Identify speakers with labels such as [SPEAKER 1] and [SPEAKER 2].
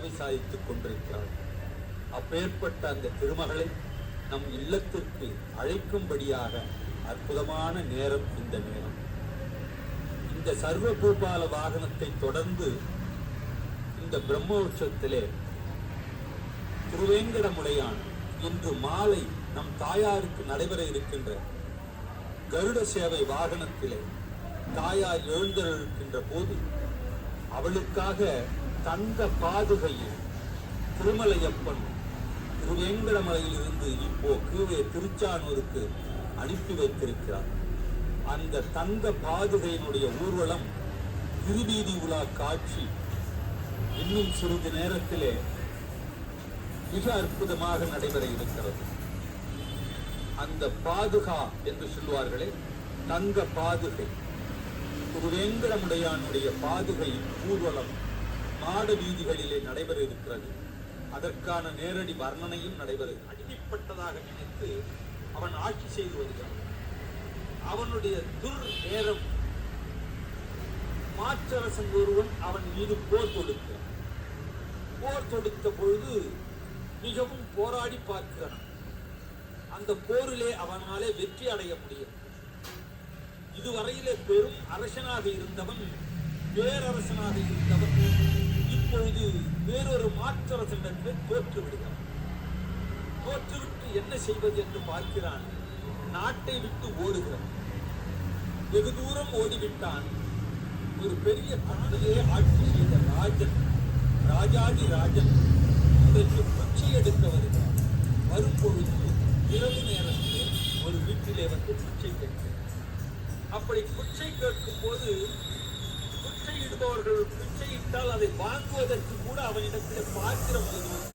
[SPEAKER 1] சேவை சாதித்துக் கொண்டிருக்கிறாள் அப்பேற்பட்ட அந்த திருமகளை நம் இல்லத்திற்கு அழைக்கும்படியாக அற்புதமான நேரம் இந்த நேரம். இந்த சர்வ பூபால வாகனத்தை தொடர்ந்து இந்த பிரம்மோற்சவத்திலே திருவேங்கடமுடையான் இன்று மாலை நம் தாயாருக்கு நடைபெற இருக்கின்ற கருட சேவை வாகனத்திலே தாயார் எழுந்திருக்கின்ற போது அவளுக்காக தந்த பாதுகையில் திருமலையப்பன் திருவேங்கடமலையிலிருந்து இப்போ கீழே திருச்சானூருக்கு அனுப்பி வைத்திருக்கிறார். அந்த தந்த பாதுகையினுடைய ஊர்வலம் திருவீதி உலா காட்சி இன்னும் சிறிது நேரத்திலே மிக அற்புதமாக நடைபெற இருக்கிறது. அந்த பாதுகா என்று சொல்லுவார்களே தங்க பாதுகை. திருவேங்கடமுடையானுடைய பாதுகையின் பாதுகை ஊர்வலம் மாட வீதிகளிலே நடைபெற இருக்கிறது அதற்கான நேரடி வர்ணனையும் நடைபெற அடிமைப்பட்டதாக நினைத்து அவன் ஆட்சி செய்து வருகிறான். அவனுடைய துர் நேரம் மாற்றரசன் ஒருவன் அவன் மீது போர் தொடுக்கிறான். போர் தொடுத்த பொழுது மிகவும் போராடி பார்க்கிறான். அந்த போரிலே அவனாலே வெற்றி அடைய முடியும். இதுவரையிலே பெரும் அரசனாக இருந்தவன் பேரரசனாக இருந்தவன் இப்பொழுது வேறொரு மாற்றரசனிடத்தில் தோற்று விடுகிறான் தோற்றுவிட்டு என்ன செய்வது என்று பார்க்கிறான். நாட்டை விட்டு ஓடுகிறான். வெகு தூரம் ஓடிவிட்டான். ஒரு பெரிய காலையே ஆட்சி செய்த ராஜன் ராஜாதி ராஜன் இன்றைக்கு பிச்சை எடுக்க வருகிறார் வரும்பொழுது இரவு நேரத்திலே ஒரு வீட்டிலே வந்து பிச்சை கேட்கிறார். அப்படி பிச்சை கேட்கும் போது பிச்சையிடுபவர்கள் பிச்சையிட்டால் அதை வாங்குவதற்கு கூட அவனிடத்தில் பாத்திரம்